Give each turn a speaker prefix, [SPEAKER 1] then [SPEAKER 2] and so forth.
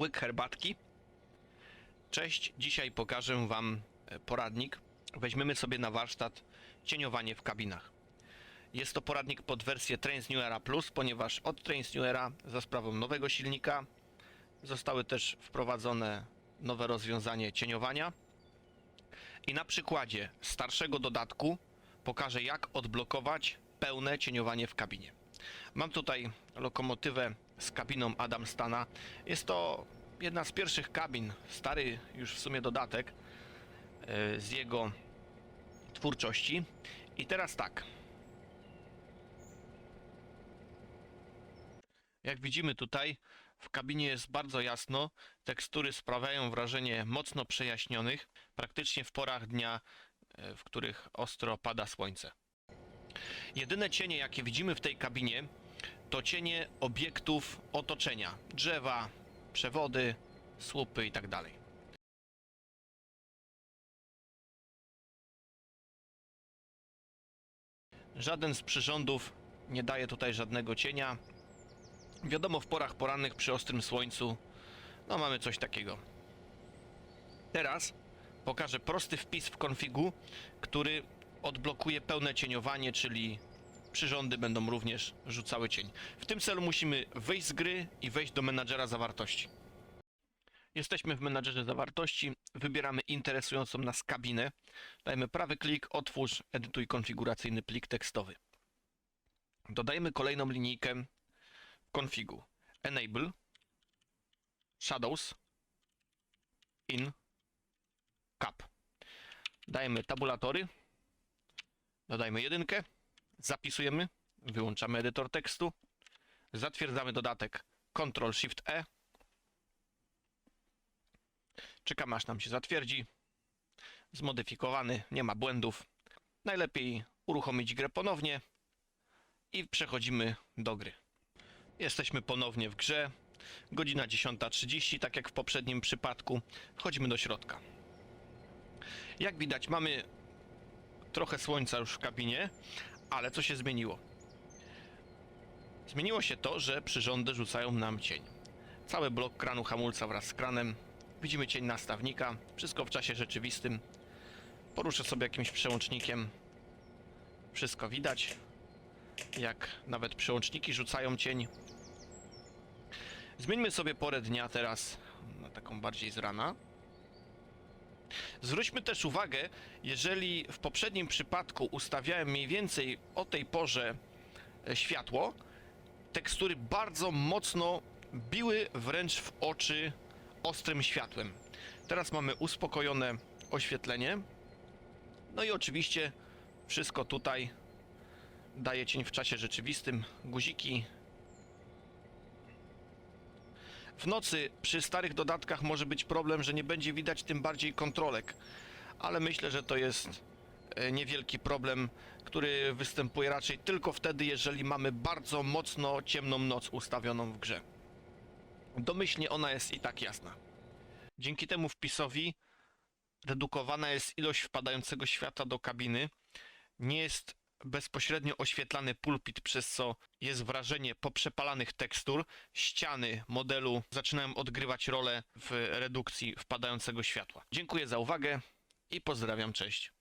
[SPEAKER 1] łyk herbatki. Cześć, dzisiaj pokażę Wam e, poradnik. Weźmiemy sobie na warsztat cieniowanie w kabinach. Jest to poradnik pod wersję Trains New Era Plus, ponieważ od Trains New Era za sprawą nowego silnika zostały też wprowadzone nowe rozwiązanie cieniowania. I na przykładzie starszego dodatku pokażę jak odblokować pełne cieniowanie w kabinie. Mam tutaj lokomotywę z kabiną Adam Stana. Jest to jedna z pierwszych kabin, stary już w sumie dodatek e, z jego twórczości. I teraz tak. Jak widzimy tutaj, w kabinie jest bardzo jasno. Tekstury sprawiają wrażenie mocno przejaśnionych, praktycznie w porach dnia, e, w których ostro pada słońce. Jedyne cienie, jakie widzimy w tej kabinie, to cienie obiektów otoczenia: drzewa, przewody, słupy itd. Żaden z przyrządów nie daje tutaj żadnego cienia. Wiadomo, w porach porannych przy ostrym słońcu, no mamy coś takiego. Teraz pokażę prosty wpis w konfigu, który odblokuje pełne cieniowanie, czyli przyrządy będą również rzucały cień. W tym celu musimy wyjść z gry i wejść do menadżera zawartości. Jesteśmy w menadżerze zawartości, wybieramy interesującą nas kabinę, dajemy prawy klik, otwórz, edytuj konfiguracyjny plik tekstowy. Dodajemy kolejną linijkę konfigu. Enable, Shadows, In, Cap. Dajemy tabulatory, dodajmy jedynkę, zapisujemy, wyłączamy edytor tekstu, zatwierdzamy dodatek Ctrl-Shift-E, czekamy aż nam się zatwierdzi, zmodyfikowany, nie ma błędów. Najlepiej uruchomić grę ponownie i przechodzimy do gry. Jesteśmy ponownie w grze. Godzina 10.30, tak jak w poprzednim przypadku. Wchodzimy do środka. Jak widać, mamy trochę słońca już w kabinie, ale co się zmieniło? Zmieniło się to, że przyrządy rzucają nam cień. Cały blok kranu hamulca wraz z kranem. Widzimy cień nastawnika. Wszystko w czasie rzeczywistym. Poruszę sobie jakimś przełącznikiem. Wszystko widać. Jak nawet przełączniki rzucają cień. Zmieńmy sobie porę dnia teraz na taką bardziej z rana. Zwróćmy też uwagę, jeżeli w poprzednim przypadku ustawiałem mniej więcej o tej porze e, światło, tekstury bardzo mocno biły wręcz w oczy ostrym światłem. Teraz mamy uspokojone oświetlenie. No i oczywiście wszystko tutaj daje cień w czasie rzeczywistym. Guziki. W nocy przy starych dodatkach może być problem, że nie będzie widać tym bardziej kontrolek, ale myślę, że to jest e, niewielki problem, który występuje raczej tylko wtedy, jeżeli mamy bardzo mocno ciemną noc ustawioną w grze. Domyślnie ona jest i tak jasna. Dzięki temu wpisowi redukowana jest ilość wpadającego światła do kabiny. Nie jest bezpośrednio oświetlany pulpit, przez co jest wrażenie poprzepalanych tekstur. Ściany modelu zaczynają odgrywać rolę w redukcji wpadającego światła. Dziękuję za uwagę i pozdrawiam, cześć.